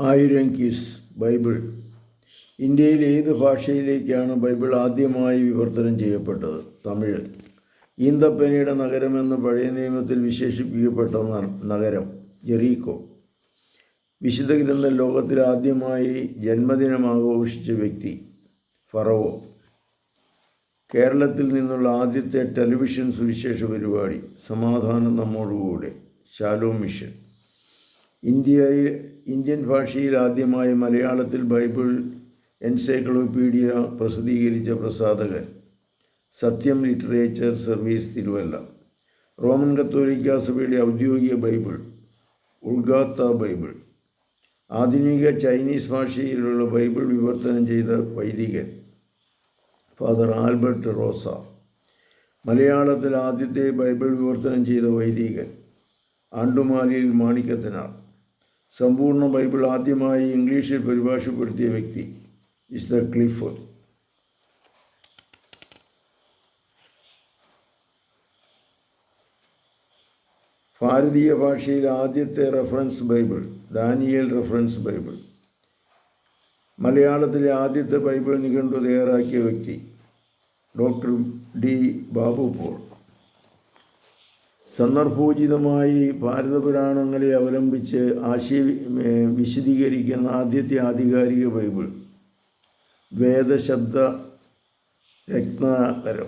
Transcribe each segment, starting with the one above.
ആയിരം keys Bible. ഇന്ത്യയിൽ ഏത് ഭാഷയിലേക്കാണ് ബൈബിൾ ആദ്യമായി വിവർത്തനം ചെയ്യപ്പെട്ടത്? തമിഴ്. ഈന്തപ്പനയുടെ നഗരമെന്ന് പഴയ നിയമത്തിൽ വിശേഷിപ്പിക്കപ്പെട്ട നഗരം ജെറീക്കോ. വിശുദ്ധ ഗ്രന്ഥം ലോകത്തിൽ ആദ്യമായി ജന്മദിനം ആഘോഷിച്ച വ്യക്തി ഫറവോ. കേരളത്തിൽ നിന്നുള്ള ആദ്യത്തെ ടെലിവിഷൻ സുവിശേഷ പരിപാടി സമാധാനം നമ്മോടുകൂടെ. Shallow mission. ഇന്ത്യയിൽ ഇന്ത്യൻ ഭാഷയിൽ ആദ്യമായി മലയാളത്തിൽ ബൈബിൾ എൻസൈക്ലോപീഡിയ പ്രസിദ്ധീകരിച്ച പ്രസാധകൻ സത്യം ലിറ്ററേച്ചർ സർവീസ് തിരുവല്ല. റോമൻ കത്തോലിക്ക സഭയുടെ ഔദ്യോഗിക ബൈബിൾ ഉൾഗാത്ത ബൈബിൾ. ആധുനിക ചൈനീസ് ഭാഷയിലുള്ള ബൈബിൾ വിവർത്തനം ചെയ്ത വൈദികൻ ഫാദർ ആൽബർട്ട് റോസ. മലയാളത്തിൽ ആദ്യത്തെ ബൈബിൾ വിവർത്തനം ചെയ്ത വൈദികൻ ആണ്ടുമാലിയിൽ മാണിക്കത്തിനാർ. സമ്പൂർണ ബൈബിൾ ആദ്യമായി ഇംഗ്ലീഷിൽ പരിഭാഷപ്പെടുത്തിയ വ്യക്തി വിശുദ്ധ ക്ലിഫോർഡ് ഭാരതീയ ഭാഷയിൽ ആദ്യത്തെ reference Bible Daniel reference Bible. മലയാളത്തിലെ ആദ്യത്തെ ബൈബിൾ നിഘണ്ടു തയ്യാറാക്കിയ വ്യക്തി ഡോക്ടർ ഡി ബാബു പോൾ. സന്ദർഭോചിതമായി ഭാരതപുരാണങ്ങളെ അവലംബിച്ച് ആശയ വിശദീകരിക്കുന്ന ആദ്യത്തെ ആധികാരിക ബൈബിൾ. വേദശബ്ദ രത്നാകരം.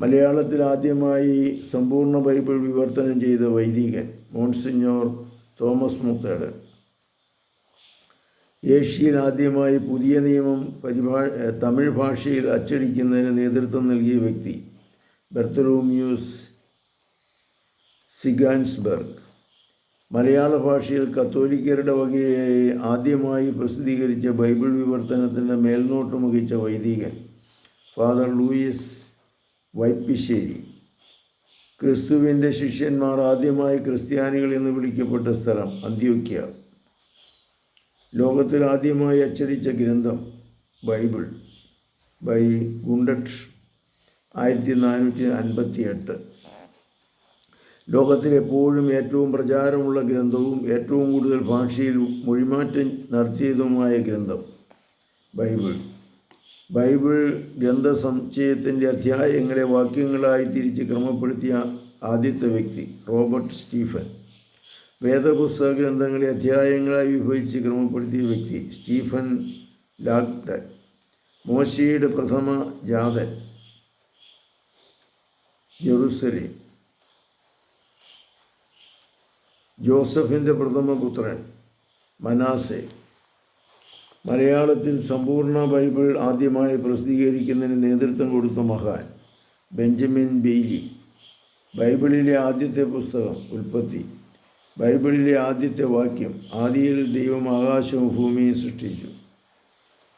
മലയാളത്തിൽ ആദ്യമായി സമ്പൂർണ ബൈബിൾ വിവർത്തനം ചെയ്ത വൈദികൻ മോൺസിഞ്ഞോർ തോമസ് മുത്തേടൻ. ഏഷ്യയിൽ ആദ്യമായി പുതിയ നിയമം പരിഭാ തമിഴ് ഭാഷയിൽ അച്ചടിക്കുന്നതിന് നേതൃത്വം നൽകിയ വ്യക്തി. ബെർത്തലോമ്യൂസ് സിഗാൻസ്ബർഗ്. മലയാള ഭാഷയിൽ കത്തോലിക്കരുടെ വകയായി ആദ്യമായി പ്രസിദ്ധീകരിച്ച ബൈബിൾ വിവർത്തനത്തിന്റെ മേൽനോട്ടം വഹിച്ച വൈദികൻ ഫാദർ ലൂയിസ് വൈപ്പിശ്ശേരി. ക്രിസ്തുവിന്റെ ശിഷ്യന്മാർ ആദ്യമായി ക്രിസ്ത്യാനികൾ എന്ന് വിളിക്കപ്പെട്ട സ്ഥലം അന്ത്യോക്യ. ലോകത്തിൽ ആദ്യമായി അച്ചടിച്ച ഗ്രന്ഥം ബൈബിൾ. ബൈ ഗുണ്ടട്ട് ആയിരത്തി നാനൂറ്റി അൻപത്തി എട്ട് ലോകത്തിലെപ്പോഴും ഏറ്റവും പ്രചാരമുള്ള ഗ്രന്ഥവും ഏറ്റവും കൂടുതൽ ഭാഷയിൽ മൊഴിമാറ്റം നടത്തിയതുമായ ഗ്രന്ഥം ബൈബിൾ. ബൈബിൾ ഗ്രന്ഥ സംശയത്തിന്റെ അധ്യായങ്ങളെ വാക്യങ്ങളായി തിരിച്ച് ക്രമപ്പെടുത്തിയ ആദ്യത്തെ വ്യക്തി റോബർട്ട് സ്റ്റീഫൻ. വേദപുസ്തക ഗ്രന്ഥങ്ങളെ അധ്യായങ്ങളായി വിഭജിച്ച് ക്രമപ്പെടുത്തിയ വ്യക്തി സ്റ്റീഫൻ ലാക്ടൻ മോശയുടെ പ്രഥമ ജാതൻ. ജെറുസലേം. ജോസഫിന്റെ പ്രഥമ പുത്രൻ മനാസെ മലയാളത്തിൽ സമ്പൂർണ ബൈബിൾ ആദ്യമായി പ്രസിദ്ധീകരിക്കുന്നതിന് നേതൃത്വം കൊടുത്ത മഹാൻ ബെഞ്ചമിൻ ബെയ്ലി. ബൈബിളിലെ ആദ്യത്തെ പുസ്തകം ഉൽപ്പത്തി. ബൈബിളിലെ ആദ്യത്തെ വാക്യം ആദിയിൽ ദൈവം ആകാശവും ഭൂമിയും സൃഷ്ടിച്ചു.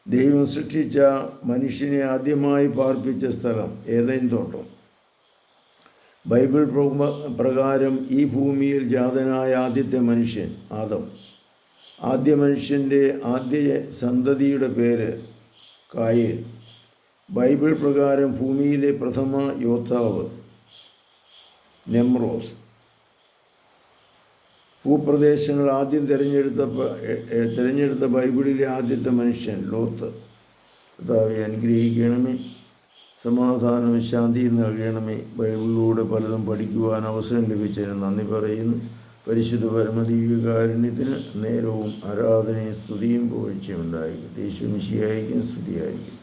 ദൈവം സൃഷ്ടിച്ച മനുഷ്യനെ ആദ്യമായി പാർപ്പിച്ച സ്ഥലം ഏതൈൻ തോട്ടം? ബൈബിൾ പ്രകാരം ഈ ഭൂമിയിൽ ജാതനായ ആദ്യത്തെ മനുഷ്യൻ ആദം. ആദ്യ മനുഷ്യന്റെ ആദ്യ സന്തതിയുടെ പേര് കായേൽ. ബൈബിൾ പ്രകാരം ഭൂമിയിലെ പ്രഥമ യോദ്ധാവ് നെമ്രോസ്. ഭൂപ്രദേശങ്ങൾ ആദ്യം തിരഞ്ഞെടുത്ത തിരഞ്ഞെടുത്ത ബൈബിളിലെ ആദ്യത്തെ മനുഷ്യൻ ലോത്ത്. കർത്താവെ അനുഗ്രഹിക്കണമേ. സമാധാനവും ശാന്തിയും നൽകണമേ. ബൈബിളിലൂടെ പലതും പഠിക്കുവാൻ അവസരം ലഭിച്ചതിന് നന്ദി പറയുന്നു. പരിശുദ്ധ പരമദീവികാരുണ്യത്തിന് നേരവും ആരാധനയും സ്തുതിയും പോഴ്ചയുണ്ടായിരിക്കും യേശു മിശിയായിരിക്കും സ്തുതിയായിരിക്കും